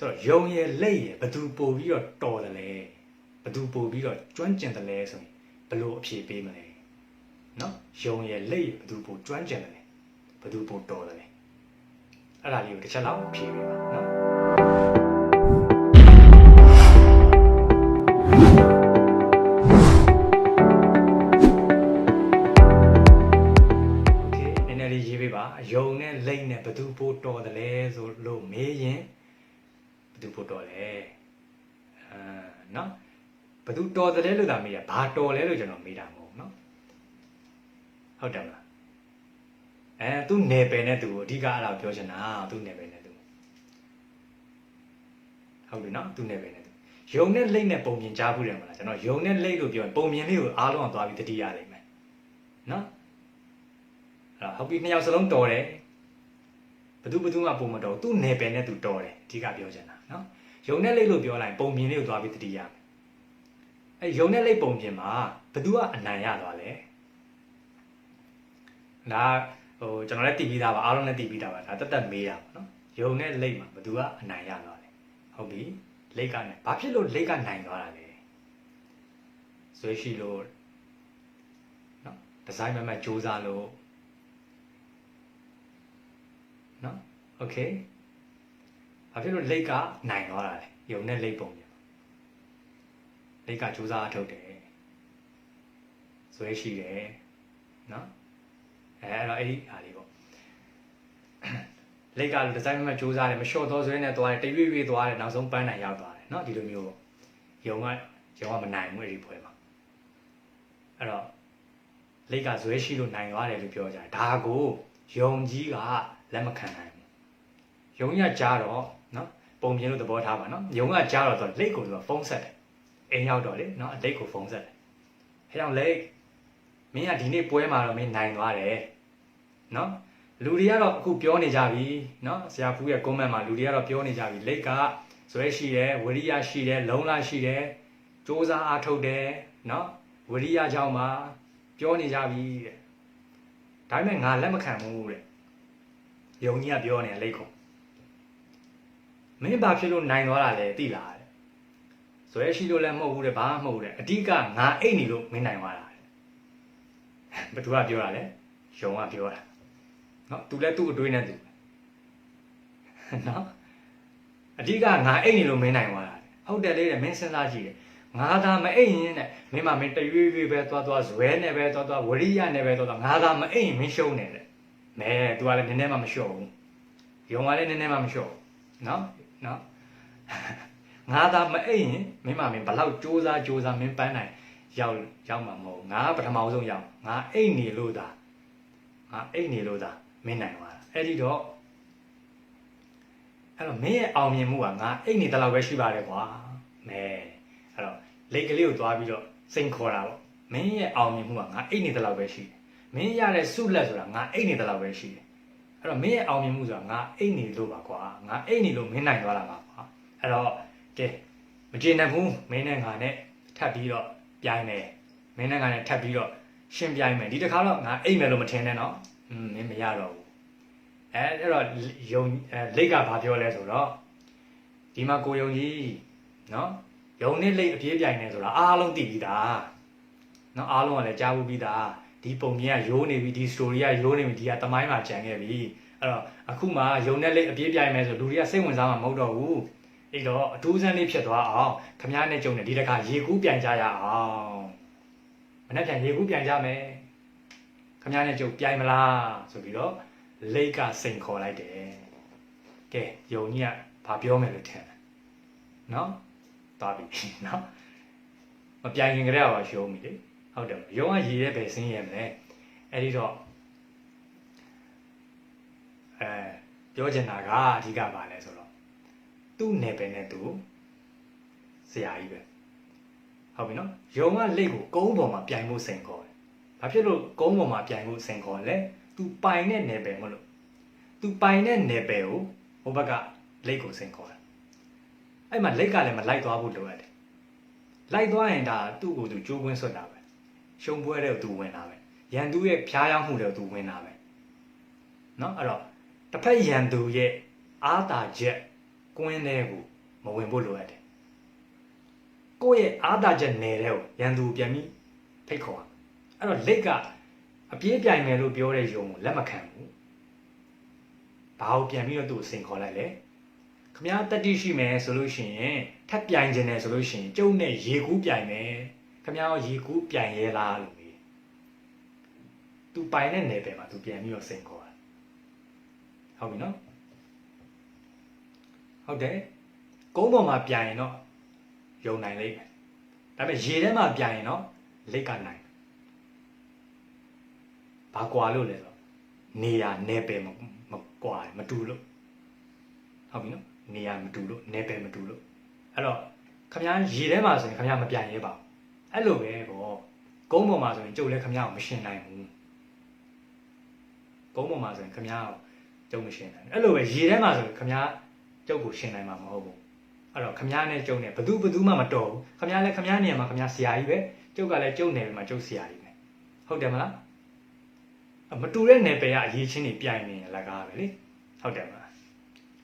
ဆိုတော့ယုံရယ်လက်ရယ်ဘသူပို့ပြီးတော့တော်တယ်လဲဘသူပို့ပြီးတော့ကျွမ်းကျင်တယ်လဲဆိုရင်ဘလို့အဖြေပေးမလဲနော်ယုံရယ်လက်ရယ်ဘသူပို့ကျွမ်းကျင်တယ်လဲဘသူပို့တော်တယ်လဲအဲ့ဒါလေးကိုတစ်ချက်လောက်ဖြေပေးပါနော်ယုံနဲ့လိမ့်နဲ့ဘသူပိုးတော်တယ်လဲဆိုလို့မေးရ သူဖို့တော်လဲအာနော်ဘသူတော်တယ်လို့သာမေးတာဘာတော်လဲလို့ကျွန်တော်မေးတာမဟုတ်ဘူးနော်ဟုတ်တယ်မလားအဲသူနယ်ပယ်နဲ့သူကိုအဓိကအဲ့ဒါကိုပြောချင်တာသူနယ်ပယ်နဲ့သူဟုတ်ပြီနော်သူနယ်ပယ်နဲ့သူယုံနဲ့လိတ်နဲ့ပုံမြင်ကြားဘူးတယ်မလားကျွန်တော်ယုံနဲ့လိတ်လို့ပြောရင်ပုံမြင်လေးကိုအားလုံးအောင်သွားပြီးတတိရလိမ့်မယ်နော်အဲ့တော့ဟုတ်ပြီနှစ်ယောက်စလုံးတော်တယ်ဘသူဘသူမှပုံမတော်သူ့နယ်ပယ်နဲ့သူတော်တယ်အဓိကပြောချင်တာ နော်ယုံနဲ့လိတ်လို့ပြောလိုက်ပုံမြင်လေးကိုသွားပြီးတတိယမယ်အဲယုံနဲ့လိတ်ပုံမြင်မှာဘသူကအနိုင်ရသွားလဲဒါဟိုကျွန်တော်လည်းတည်ပြီးသားပါအားလုံးလည်းတည်ပြီးသားပါဒါတက်တက်မေးတာပါနော်ယုံနဲ့လိတ်မှာဘသူကအနိုင်ရသွားလဲဟုတ်ပြီလိတ်ကနိုင်ဘာဖြစ်လို့လိတ်ကနိုင်သွားတာလဲဆွဲရှိလို့နော်ဒီဇိုင်းမမတ်စူးစမ်းလို့ နော်โอเค ဘာဖြစ်လို့လိတ်ကနိုင်သွားတာလဲယုံနဲ့လိတ်ပုံပြန်လိတ်ကစူးစမ်းအထုတ်တယ်ဇွဲရှိတယ်နော်အဲအဲ့တော့အဲ့ဒီဟာလေးပေါ့လိတ်ကဒီဇိုင်းမှာစူးစမ်းတယ်မလျှော့သောဇွဲနဲ့သွားတယ်တရွေ့ရွေ့သွားတယ်နောက်ဆုံးပန်းနိုင်ရောက်သွားတယ်နော်ဒီလိုမျိုးပေါ့ယုံကယုံကမနိုင်ဘူးအဲ့ဒီဖွဲမှာအဲ့တော့လိတ်ကဇွဲရှိလို့နိုင်သွားတယ်လို့ပြောကြတယ်ဒါကိုယုံကြီးကလက်မခံနိုင်ဘူးယုံရကြားတော့ နော်ပုံပြင်းလို့သဘောထားပါနော်ယုံကကြားတော့သူကလိတ်ကိုသူကဖုံးဆက်တယ်အိမ်ရောက်တော့လေနော်အလိတ်ကိုဖုံးဆက်တယ်အဲကြောင့်လိတ်မင်းကဒီနေ့ပွဲမှာတော့မင်းနိုင်သွားတယ်နော်လူတွေကတော့အခုပြောနေကြပြီနော်ဆရာဖူးရဲ့ comment မှာလူတွေကတော့ပြောနေကြပြီလိတ်ကဇွဲရှိတယ်ဝရိယရှိတယ်လုံလရှိတယ်စ조사အားထုတ်တယ်နော်ဝရိယကြောင့်မှာပြောနေကြပြီတဲ့ဒါပေမဲ့ငါလက်မခံဘူးတဲ့ယုံကြီးကပြောနေလိတ်ကုန် မင်းဘာဖြစ်လို့နိုင်သွားတာလဲသိလားတဲ့ဇွဲရှိလို့လည်းမဟုတ်ဘူးတဲ့ဘာမှမဟုတ်ဘူးတဲ့အဓိကငါအိတ်နေလို့မင်းနိုင်သွားတာတဲ့ဘသူကပြောတာလဲယုံကပြောတာနော်သူလည်းသူ့အတွေးနဲ့သူနော်အဓိကငါအိတ်နေလို့မင်းနိုင်သွားတာတဲ့ဟုတ်တယ်လေတဲ့မင်းစဉ်းစားကြည့်တယ်ငါသာမအိတ်ရင်တဲ့မင်းမမင်းတရွေ့ရွေ့ပဲသွားသွားဇွဲနဲ့ပဲသွားသွားဝရိယနဲ့ပဲသွားသွားငါသာမအိတ်ရင်မင်းရှုံးနေတယ်မဲ तू ကလည်းနည်းနည်းမှမလျှော့ဘူးယုံကလည်းနည်းနည်းမှမလျှော့ဘူးနော် နော်ငါသာမအိပ်ရင်မင်းမမင်းဘလောက်စူးစမ်းစူးစမ်းမင်းပန်းနိုင်ရောက်ရောက်မှာမဟုတ်ငါပထမဆုံးရောက်ငါအိပ်နေလို့သာငါအိပ်နေလို့သာမင်းနိုင်သွားတာအဲ့ဒီတော့အဲ့တော့မင်းရဲ့အောင်မြင်မှုကငါအိပ်နေတလောက်ပဲရှိပါတယ်ကွာမဲအဲ့တော့လိတ်ကလေးကိုသွားပြီးတော့စိန်ခေါ်တာပေါ့မင်းရဲ့အောင်မြင်မှုကငါအိပ်နေတလောက်ပဲရှိတယ်မင်းရတဲ့စုလက်ဆိုတာငါအိတ်နေတယ်လို့ပဲရှိတယ် အဲ့တော့မင်းရဲ့အောင်မြင်မှုဆိုတာငါအိတ်နေလို့ပါကွာငါအိတ်နေလို့မင်းနိုင်သွားတာပါကွာအဲ့တော့ကဲမကျေနပ်ဘူးမင်းနဲ့ငါနဲ့ထပ်ပြီးတော့ပြိုင်မယ်မင်းနဲ့ငါနဲ့ထပ်ပြီးတော့ရှင်းပြိုင်မယ်ဒီတစ်ခါတော့ငါအိတ်မယ်လို့မထင်နဲ့နော်อืมမင်းမရတော့ဘူးအဲအဲ့တော့ယုံအဲလိတ်ကဘာပြောလဲဆိုတော့ဒီမှာကိုယုံကြီးနော်ယုံနဲ့လိတ်အပြေးပြိုင်နေဆိုတာအားလုံးသိပြီးသားနော်အားလုံးကလည်းကြားဘူးပြီးသား ဒီပုံမြင်ကရိုးနေပြီဒီ story ကရိုးနေပြီဒီကတမိုင်းမှာကြံခဲ့ပြီအဲ့တော့အခုမှယုံနဲ့လေးအပြေးပြိုင်မယ်ဆိုလူတွေကစိတ်ဝင်စားမှာမဟုတ်တော့ဘူးအဲ့တော့အထူးဆန်းလေးဖြစ်သွားအောင်ခမားနဲ့ကြုံနေဒီတခါရေကူးပြန်ကြရအောင်မနေ့ပြန်ရေကူးပြန်ကြမယ်ခမားနဲ့ကြုံပြိုင်မလားဆိုပြီးတော့လိတ်ကစိန်ခေါ်လိုက်တယ်ကဲယုံကြီးကဘာပြောမယ်လို့ထင်တယ်နော်သွားပြီနော်မပြိုင်ခင်ကတည်းကပါရှုံးပြီလေ ဟုတ်တယ်ရုံးကရည်ရဲပဲဆင်းရဲမလဲအဲ့ဒီတော့အဲပြောချင်တာကအဓိကပါလဲဆိုတော့သူ့နယ်ပယ်နဲ့သူဆရာကြီးပဲဟုတ်ပြီနော်ရုံးကလက်ကိုကုန်းပေါ်မှာပြိုင်ဖို့စင်ခေါ်တယ်ဘာဖြစ်လို့ကုန်းပေါ်မှာပြိုင်ဖို့စင်ခေါ်လဲသူပိုင်တဲ့နယ်ပယ်မလို့သူပိုင်တဲ့နယ်ပယ်ကိုဟိုဘက်ကလက်ကိုစင်ခေါ်တယ်အဲ့မှာလက်ကလည်းမလိုက်သွားဖို့လိုအပ်တယ်လိုက်သွားရင်ဒါသူ့ကိုသူကြိုးကွင်းဆွတ်တာပဲ ရှုံပွဲတဲ့သူဝင်တာပဲရန်သူရဲ့ဖျားယောင်းမှုတဲ့သူဝင်တာပဲเนาะအဲ့တော့တစ်ဖက်ရန်သူရဲ့အားတာချက် ကွင်းထဲကိုမဝင်ဖို့လိုအပ်တယ်ကိုယ့်ရဲ့အားသာချက်နယ်တဲ့ကိုရန်သူပြန်ပြီးဖိတ်ခေါ်ရအဲ့တော့လက်ကအပြေးပြိုင်မယ်လို့ပြောတဲ့ယုံကိုလက်မခံဘူးဘာကိုပြန်ပြီးတော့သူ့ကိုစင်ခေါ်လိုက်လဲခမားတက်တိရှိမယ်ဆိုလို့ရှိရင်ထပ်ပြိုင်ခြင်းတယ်ဆိုလို့ရှိရင်ကျုပ်နဲ့ရေကူးပြိုင်မယ် ခမားရောရေကူးပြိုင်ရဲလားလို့မေးသူပိုင်တဲ့နယ်ပယ်မှာသူပြန်ပြီးတော့စင်ခေါ်တယ်ဟုတ်ပြီနော်ဟုတ်တယ်ကုန်းပေါ်မှာပြိုင်ရင်တော့ယုံနိုင်လိမ့်မယ်ဒါပေမဲ့ရေထဲမှာပြိုင်ရင်တော့လက်ကနိုင်ဘာကွာလို့လဲဆိုတော့နေရနယ်ပယ်မမကွာမတူလို့ဟုတ်ပြီနော်နေရမတူလို့နယ်ပယ်မတူလို့အဲ့တော့ခမည်းရေထဲမှာဆိုရင်ခမည်းမပြိုင်ရဲပါဘူး အဲ့လိုပဲပေါ့ကုန်းပေါ်မှာဆိုရင်ကျုပ်လည်းခမည်းကိုမရှင်နိုင်ဘူးကုန်းပေါ်မှာဆိုရင်ခမည်းကိုကျုပ်မရှင်နိုင်ဘူးအဲ့လိုပဲရေထဲမှာဆိုရင်ခမည်းကျုပ်ကိုရှင်နိုင်မှာမဟုတ်ဘူးအဲ့တော့ခမားနဲ့ကျုံနဲ့ဘသူဘသူမှမတော်ဘူးခမားလည်းခမားနေရာမှာခမားဆရာကြီးပဲကျုပ်ကလည်းကျုံနယ်မှာကျုပ်ဆရာကြီးပဲဟုတ်တယ်မလားအမတူတဲ့နယ်ပယ်ကအရေးချင်းတွေပြိုင်နေရလကားပဲလေဟုတ်တယ်မလား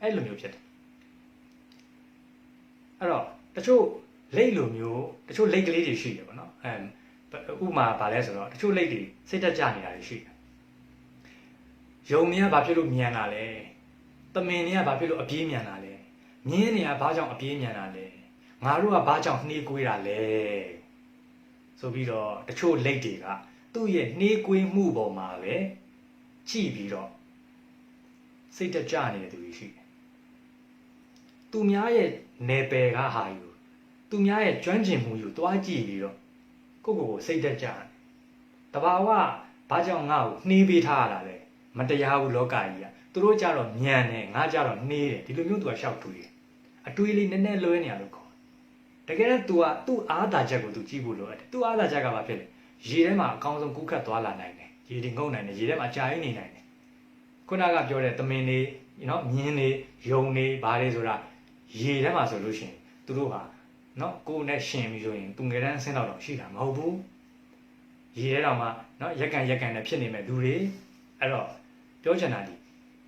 အဲ့လိုမျိုးဖြစ်တယ်အဲ့တော့တချို့ လိတ်လိုမျိုးတချို့လိတ်ကလေးတွေရှိတယ်ပေါ့နော်အဲဥမာဗာလဲဆိုတော့တချို့လိတ်တွေစိတ်တက်ကြနေတာတွေရှိတယ်ယုံမြကဘာဖြစ်လို့မြန်လာလဲတမင်တွေကဘာဖြစ်လို့အပြေးမြန်လာလဲမြင်းနေကဘာကြောင့်အပြေးမြန်တာလဲငါတို့ကဘာကြောင့်နှေးကွေးတာလဲဆိုပြီးတော့တချို့လက်တွေကသူ့ရဲ့နှေးကွေးမှုပေါ်မှာပဲကြည့်ပြီးတော့စိတ်တကြနေတဲ့သူတွေရှိတယ်သူများရဲ့နယ်ပယ်ကဟာယူ သူများရဲ့ကျွမ်းကျင်မှုယူတွားကြည့်ပြီးတော့ကိုယ့်ကိုယ်ကိုစိတ်တကြတယ်တဘာဝဘာကြောင့်ငါ့ကိုနှေးပေးထားရတာလဲမတရားဘူးလောကကြီးကသူတို့ကြတော့ညံတယ်ငါကြတော့နှေးတယ်ဒီလိုမျိုးသူကရှောက်တွေးတယ်အတွေးလေးနည်းနည်းလွဲနေရလို့ခေါ်တကယ်တော့ तू ကသူ့အားသာချက်ကို तू ကြည့်ဖို့လိုတယ်သူ့အားသာချက်ကဘာဖြစ်လဲရေထဲမှာအကောင်းဆုံးကူးခတ်သွားလာနိုင်တယ်ရေတွေငုံနိုင်တယ်ရေထဲမှာကြာရင်းနေနိုင်တယ်ခုနကပြောတဲ့သမင်တွေနော်မြင်းတွေယုံတွေဘာတွေဆိုတာရေထဲမှာဆိုလို့ရှိရင်သူတို့ဟာ နော်ကိုယ်နဲ့ရှင်ပြီးဆိုရင်သူငယ်တန်းအဆင်းတော့တော့ရှိတာမဟုတ်ဘူးရေထဲတော့မှနော်ရက်ကန်ရက်ကန်နဲ့ဖြစ်နေမဲ့လူတွေအဲ့တော့ပြောချင်တာဒီ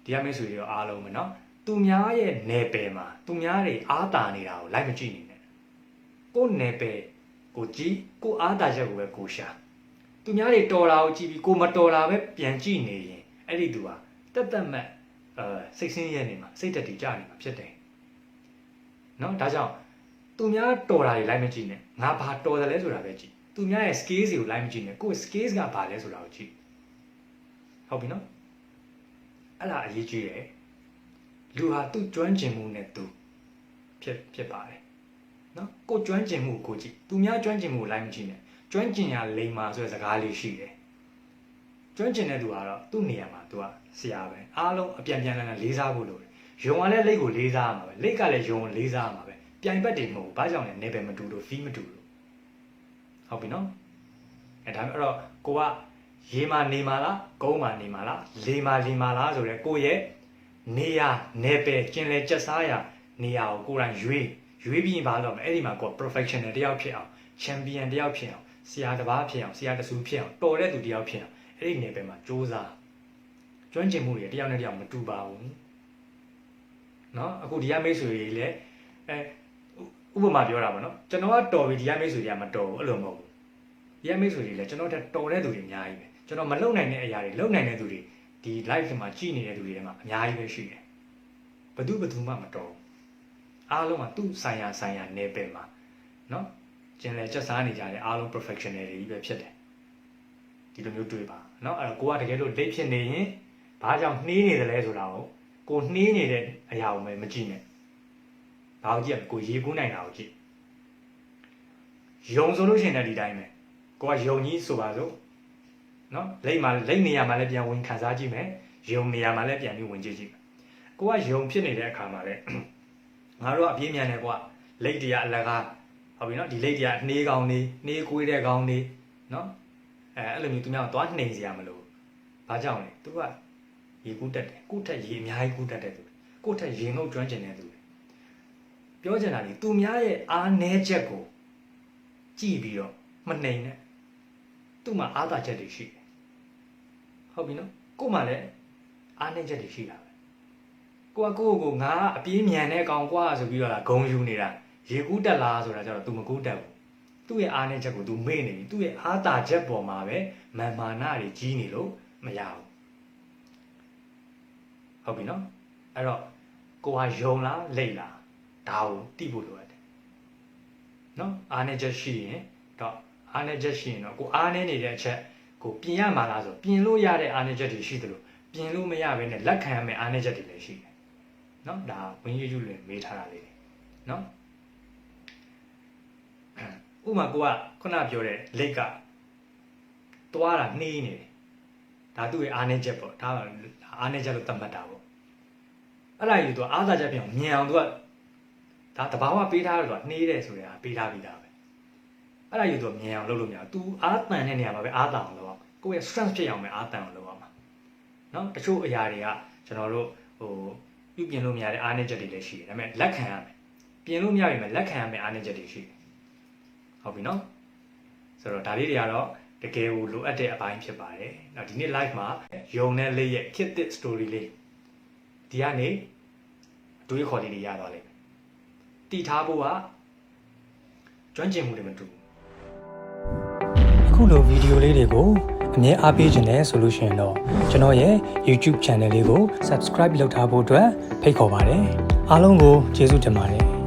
ဒီကမိတ်ဆွေတွေရောအားလုံးပဲနော်သူများရဲ့နယ်ပယ်မှာသူများတွေအားတာနေတာကိုလိုက်မကြည့်နေနဲ့ကိုယ်နယ်ပယ်ကိုကြည့်ကိုအားတာချက်ကိုပဲကိုရှာသူများတွေတော်တာကိုကြည့်ပြီးကိုမတော်တာပဲပြန်ကြည့်နေရင်အဲ့ဒီသူဟာတက်တက်မတ်အဲစိတ်ဆင်းရဲနေမှာစိတ်တက်တည်ကြနေမှာဖြစ်တယ်နော်ဒါကြောင့် သူများတော်တာတွေလိုက်မကြည့်နဲ့ငါဘာတော်တယ်လဲဆိုတာပဲကြည့်သူများရဲ့ skills တွေကိုလိုက်မကြည့်နဲ့ကိုယ့် skills ကဘာလဲဆိုတာကိုကြည့်ဟုတ်ပြီနော်အဲ့ဒါအရေးကြီးတယ်လူဟာသူ့ကျွမ်းကျင်မှုနဲ့သူဖြစ်ဖြစ်ပါတယ်နော်ကိုကျွမ်းကျင်မှုကိုကြည့်သူများကျွမ်းကျင်မှုကိုလိုက်မကြည့်နဲ့ကျွမ်းကျင်ရလိမ္မာဆိုတဲ့စကားလေးရှိတယ်ကျွမ်းကျင်တဲ့သူကတော့သူ့နေရာမှာသူကဆရာပဲအားလုံးအပြန်ပြန်လည်လေးစားဖို့လိုတယ်ယုံကလည်းလက်ကိုလေးစားရမှာပဲလက်ကလည်းယုံကိုလေးစားရမှာ ပဲပြိုင်ဘက်တွေမဟုတ်ဘူးဘာကြောင့်လဲနေပဲမတူလို့ဖီးမတူလို့ဟုတ်ပြီနော်အဲဒါအဲ့တော့ကိုကရေမာနေမာလားကုန်းမာနေမာလားလေမာလေမာလားဆိုတော့ကိုရဲ့နေရနေပယ်ကျင်လေကြက်စားရနေရကိုကိုယ်တိုင်ရွေးရွေးပြီးရင်ဘာလုပ်မလဲအဲ့ဒီမှာကို professional တယောက်ဖြစ်အောင် champion တယောက်ဖြစ်အောင်ဆရာတစ်ပါးဖြစ်အောင်ဆရာတဆူဖြစ်အောင်တော်တဲ့သူတယောက်ဖြစ်အောင်အဲ့ဒီနေပယ်မှာစ조사ကျွမ်းကျင်မှုတွေတယောက်နဲ့တယောက်မတူပါဘူးเนาะအခုဒီကမိတ်ဆွေတွေလည်းအဲ ဥပမာပြောတာပေါ့နော်ကျွန်တော်ကတော်ပြီဒီရမိတ်ဆွေတွေကမတော်ဘူးအဲ့လိုမဟုတ်ဘူးဒီရမိတ်ဆွေတွေလည်းကျွန်တော်တက်တော်တဲ့သူတွေအများကြီးပဲကျွန်တော်မလုံနိုင်တဲ့အရာတွေလုံနိုင်တဲ့သူတွေဒီ live ထဲမှာကြည်နေတဲ့သူတွေထဲမှာအများကြီးပဲရှိတယ်ဘသူဘသူမှမတော်ဘူးအားလုံးကသူ့ဆိုင်ရာဆိုင်ရာနေပယ်မှာနော်ကျင်လည်ချက်စားနေကြတယ်အားလုံး professional တွေကြီးပဲဖြစ်တယ်ဒီလိုမျိုးတွေးပါနော်အဲ့တော့ကိုကတကယ်လို့လက်ဖြစ်နေရင်ဘာကြောင့်နှီးနေတယ်လဲဆိုတာကိုကိုနှီးနေတဲ့အရာကိုမကြည့်နဲ့ ဘာကိုကြည့်ကိုရေကူးနိုင်တာကိုကြည့်ယုံဆိုလို့ရှိရင်လည်းဒီတိုင်းပဲကိုကယုံကြီးဆိုပါစို့နော်လိမ့်မှာလိမ့်နေရမှာလည်းပြန်ဝင်ခံစားကြည့်မယ်ယုံနေရမှာလည်းပြန်ပြီးဝင်ကြည့်ကြည့်ကိုကယုံဖြစ်နေတဲ့အခါမှာလည်းငါတို့ကအပြင်းမြန်တယ်ကွာလိတ်တရားအလကားဟုတ်ပြီနော်ဒီလိတ်တရားနှေးကောင်းနေနှေးကွေးတဲ့ကောင်းနေနော်အဲအဲ့လိုမျိုးသူများသွားနှိမ်စရာမလိုဘာကြောင့်လဲသူကရေကူးတက်တယ်ကိုယ့်ထက်ရေအများကြီးကူးတက်တဲ့သူကိုယ့်ထက်ရေငုပ်ကျွမ်းကျင်တဲ့သူ ပြောချင်တာလေသူများရဲ့အားနည်းချက်ကိုကြည့်ပြီးတော့မနှိမ်နဲ့သူ့မှာအားသာချက်တွေရှိတယ်ဟုတ်ပြီနော်ကို့မှာလည်းအားနည်းချက်တွေရှိတာပဲကိုကကိုယ့်ကိုယ်ကိုငါအပြေးမြန်တဲ့ကောင်ကွာဆိုပြီးတော့လာဂုံယူနေတာရေကူးတက်လားဆိုတာကျတော့ तू မကူးတက်ဘူးသူ့ရဲ့အားနည်းချက်ကို तू မေ့နေပြီသူ့ရဲ့အားတာချက်ပေါ်မှာပဲမာန်မာနတွေကြီးနေလို့မရဘူးဟုတ်ပြီနော်အဲ့တော့ကိုဟာယုံလားလိတ်လား ဒါကိုတိဖို့လိုအပ်တယ်နော်အားနည်းချက်ရှိရင်တော့အားနည်းချက်ရှိရင်တော့ကိုအားနည်းနေတဲ့အချက်ကိုပြင်ရမှာလားဆိုပြင်လို့ရတဲ့အားနည်းချက်တွေရှိသလိုပြင်လို့မရဘဲနဲ့လက်ခံရမယ့်အားနည်းချက်တွေလည်းရှိတယ်နော်ဒါဝင်းရယူလွင်မေးထားတာလေးတွေနော်ဥပမာကိုကခုနပြောတဲ့လက်ကသွားတာနှေးနေတယ်ဒါသူ့ရဲ့အားနည်းချက်ပေါ့ဒါအားနည်းချက်လို့သတ်မှတ်တာပေါ့အဲ့ဒါယူသူအားသာချက်ပြောင်းမြင်အောင်သူက ဒါတဘာဝပေးထားတယ်သူကနှေးတယ်ဆိုရင်ပေးထားပြီးသားပဲအဲ့ဒါယူသူကမြင်အောင်လုပ်လို့မရဘူး तू အားတန်တဲ့နေရာမှာပဲအားတန်အောင်လုပ်အောင်ကိုယ့်ရဲ့ strength ဖြစ်အောင်ပဲအားတန်အောင်လုပ်အောင်เนาะတချို့အရာတွေကကျွန်တော်တို့ဟိုပြုပြင်လို့မရတဲ့အားနည်းချက်တွေလည်းရှိတယ်ဒါပေမဲ့လက်ခံရမယ်ပြင်လို့မရပြီမဲ့လက်ခံရမယ်အားနည်းချက်တွေရှိတယ်ဟုတ်ပြီเนาะဆိုတော့ဒါလေးတွေကတော့တကယ်ကိုလိုအပ်တဲ့အပိုင်းဖြစ်ပါတယ်။နောက်ဒီနေ့ live မှာယုံတဲ့လေးရဲ့ kit tip story လေးဒီကနေအတွေးခေါ်လေးတွေရသွားလိမ့်မယ်။ ယ် တည်ထားဖို့ကကျွမ်းကျင်မှုတွေမတူဘူး။အခုလိုဗီဒီယိုလေးတွေကိုအမြဲအားပေးခြင်းနဲ့ဆိုလို့ရှိရင်တော့ကျွန်တော်ရဲ့ YouTube channel လေးကို subscribe လုပ်ထားဖို့အတွက်ဖိတ်ခေါ်ပါတယ်။အားလုံးကိုကျေးဇူးတင်ပါတယ်။